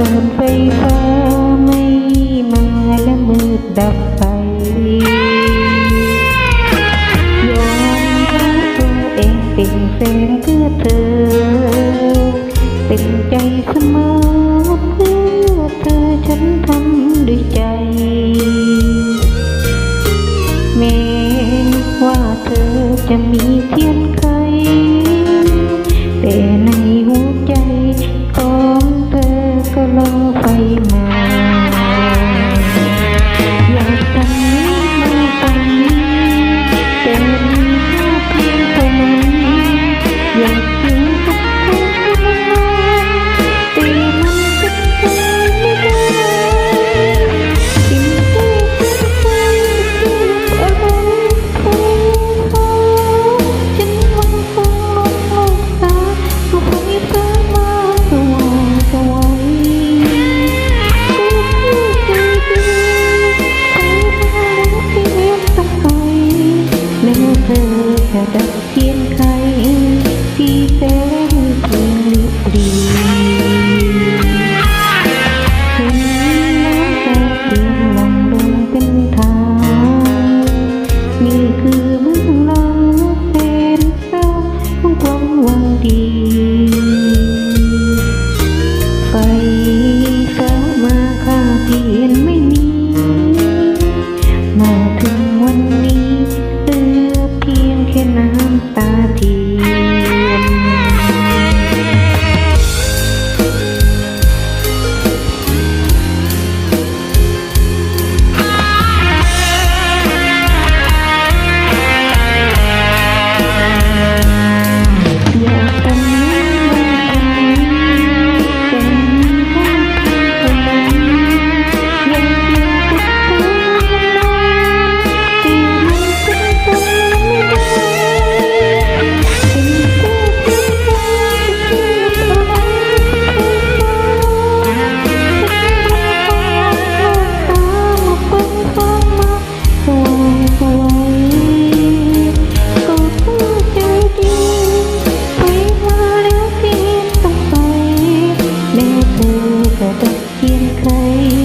โดนไฟฟ้าไม่มาและมืดดับไปยอมรับตัวเองเป็นแฟนเพื่อเธอ เป็นใจเสมอเพื่อเธอฉันทำด้วยใจแม้ว่าเธอจะมีเทียน say